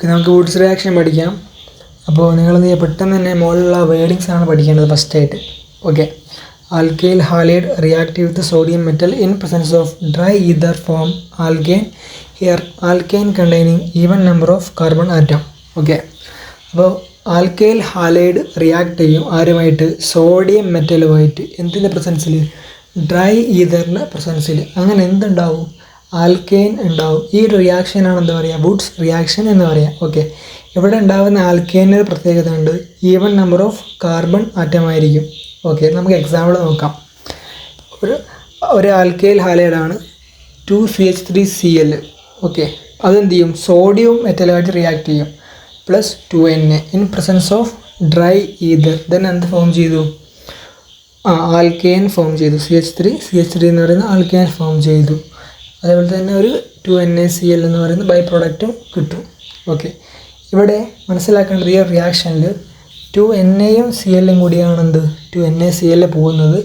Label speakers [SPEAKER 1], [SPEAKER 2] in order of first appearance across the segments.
[SPEAKER 1] Okay നമുക്ക് Woods reaction പഠിക്കാം. അപ്പോൾ നിങ്ങൾ പെട്ടെന്ന് തന്നെ മുകളിലുള്ള വേർഡിങ്സ് ആണ് പഠിക്കേണ്ടത് ഫസ്റ്റായിട്ട് okay alkyl halide react with sodium metal in presence of dry ether form alkane here alkane containing even number of carbon atom okay അപ്പോൾ ആൽക്കെയിൽ ഹാലൈഡ് റിയാക്ട് ചെയ്യും ആരുമായിട്ട്? സോഡിയം മെറ്റലുമായിട്ട് എന്തിന്റെ പ്രസൻസിൽ ഡ്രൈ ഈതറിന്റെ പ്രസൻസിൽ അങ്ങനെ എന്തുണ്ടാവും? ആൽക്കെയിൻ ഉണ്ടാവും. ഈ ഒരു റിയാക്ഷനാണ് എന്താ പറയുക വുഡ്സ് റിയാക്ഷൻ എന്ന് പറയാം. ഓക്കെ ഇവിടെ ഉണ്ടാകുന്ന ഒരു പ്രത്യേകത ഉണ്ട്. ഈവൻ നമ്പർ ഓഫ് കാർബൺ ആറ്റമായിരിക്കും ഓക്കെ നമുക്ക് എക്സാമ്പിൾ നോക്കാം. ഒരു ഒരു alkyl ഹാലൈഡാണ് two C H three C L okay അതെന്ത് ചെയ്യും സോഡിയം മെറ്റലുമായിട്ട് റിയാക്ട് ചെയ്യും. Plus two N A in presence of dry ether then എന്ത് ഫോം ചെയ്തു? ആ ആൽക്കെയിൻ ഫോം ചെയ്തു. C H three C H three എന്ന് പറയുന്ന ആൽക്കെയിൻ ഫോം ചെയ്തു. അതേപോലെ തന്നെ ഒരു two N A C L എന്ന് പറയുന്ന ബൈ പ്രോഡക്റ്റും കിട്ടും. ഓക്കെ ഇവിടെ മനസ്സിലാക്കേണ്ടത് ഈ റിയാക്ഷനിൽ ടു എൻ എയും സി എല്ലും കൂടിയാണ് എന്ത്? ടു എൻ എ സി എല്ലിൽ പോകുന്നത്.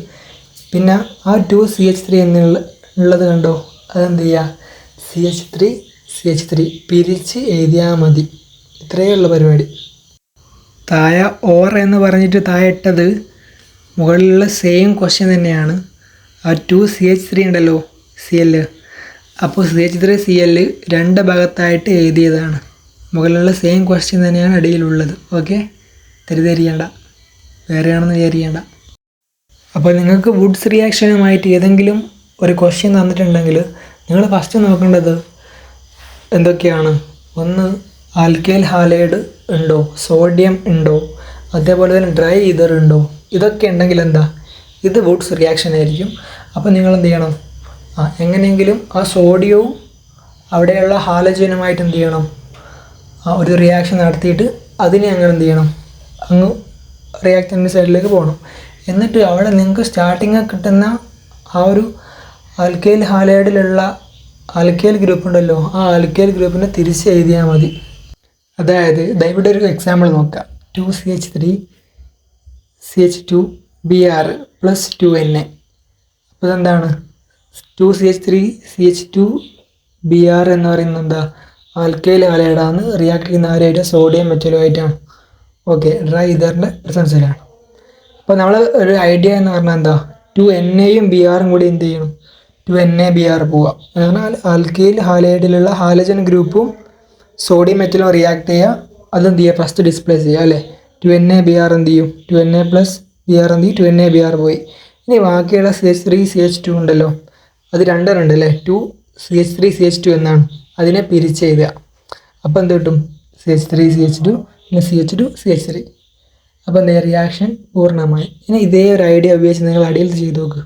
[SPEAKER 1] പിന്നെ ആ ടു സി എച്ച് ത്രീ എന്നുള്ള ഉള്ളത് കണ്ടോ? അതെന്ത് ചെയ്യുക C H three C H three പിരിച്ച് എഴുതിയാൽ മതി. ഇത്രയേ ഉള്ള പരിപാടി. തായ ഓർ എന്ന് പറഞ്ഞിട്ട് താഴെ ഇട്ടത് മുകളിലുള്ള സെയിം ക്വസ്റ്റ്യൻ തന്നെയാണ്. ആ ടു സി എച്ച് ത്രീ ഉണ്ടല്ലോ സി എൽ അപ്പോൾ C H three C L രണ്ട് ഭാഗത്തായിട്ട് എഴുതിയതാണ്. മുകളിലുള്ള സെയിം ക്വസ്റ്റ്യൻ തന്നെയാണ് അടിയിലുള്ളത്. ഓക്കെ തെറ്റിദ്ധരിക്കേണ്ട. വേറെയാണെന്ന് വിചാരിക്കേണ്ട. അപ്പോൾ നിങ്ങൾക്ക് വുഡ്സ് റിയാക്ഷനുമായിട്ട് ഏതെങ്കിലും ഒരു ക്വസ്റ്റ്യൻ തന്നിട്ടുണ്ടെങ്കിൽ നിങ്ങൾ ഫസ്റ്റ് നോക്കേണ്ടത് എന്തൊക്കെയാണ്? ഒന്ന് ആൽക്കേൽ ഹാലൈഡ് ഉണ്ടോ? സോഡിയം ഉണ്ടോ? അതേപോലെ തന്നെ ഡ്രൈ ഈതർ ഉണ്ടോ? ഇതൊക്കെ ഉണ്ടെങ്കിൽ എന്താ? ഇത് വുഡ്സ് റിയാക്ഷൻ ആയിരിക്കും. അപ്പോൾ നിങ്ങൾ എന്ത് ചെയ്യണം? എങ്ങനെയെങ്കിലും ആ സോഡിയവും അവിടെയുള്ള ഹാലജനുമായിട്ട് എന്ത് ചെയ്യണം? ഒരു റിയാക്ഷൻ നടത്തിയിട്ട് അതിനെ അങ്ങനെ എന്ത് ചെയ്യണം? അങ്ങ് റിയാക്ടറിന്റെ സൈഡിലേക്ക് പോകണം. എന്നിട്ട് അവിടെ നിങ്ങൾക്ക് സ്റ്റാർട്ടിങ് കിട്ടുന്ന ആ ഒരു ആൽക്കൈൽ ഹാലൈഡിലുള്ള ആൽക്കൈൽ ഗ്രൂപ്പ് ഉണ്ടല്ലോ ആ ആൽക്കൈൽ ഗ്രൂപ്പിനെ തിരിച്ച് എഴുതിയാൽ മതി. അതായത് ദയവിടെ ഒരു എക്സാമ്പിൾ നോക്കാം. Two C H three C H two B R plus two N A അപ്പോൾ ഇതെന്താണ്? Two C H three C H two B R എന്ന് പറയുന്നത് എന്താ? ആൽക്കൈൽ ഹാലൈഡാണ് റിയാക്ട് ചെയ്യുന്ന ആരായിട്ട്? സോഡിയം മെറ്റലുമായിട്ടാണ് ഓക്കെ ഡ്രൈ ഇതറിന്റെ പ്രസൻസിലാണ് അപ്പോൾ നമ്മൾ ഒരു ഐഡിയ എന്ന് പറഞ്ഞാൽ എന്താ? ടു എൻ എയും ബി ആറും കൂടി എന്ത് ചെയ്യണം? Two N A B R പോവാം. പറഞ്ഞാൽ ആൽക്കൈൽ ഹാലൈഡിലുള്ള ഹാലജൻ ഗ്രൂപ്പും സോഡിയം മെറ്റലും റിയാക്ട് ചെയ്യുക അതെന്ത് ചെയ്യുക ഫസ്റ്റ് ഡിസ്പ്ലേസ് ചെയ്യുക അല്ലേ? Two N A B R എന്ത് ചെയ്യും? Two N A plus B R എന്ത് ചെയ്യും? Two N A B R പോയി. ഇനി ബാക്കിയുള്ള C H three C H two ഉണ്ടല്ലോ. അത് രണ്ടെണ്ണം ഉണ്ട് അല്ലേ? Two C H three C H two എന്നാണ്. അതിനെ പിരിച്ച് എഴുതുക. അപ്പോൾ എന്ത് കിട്ടും? C H three C H two പിന്നെ C H two C H three അപ്പോൾ എന്താ? റിയാക്ഷൻ പൂർണമായി. ഇനി ഇതേ ഒരു ഐഡിയ ഉപയോഗിച്ച് നിങ്ങൾ അടിയിൽ ചെയ്ത് നോക്ക്.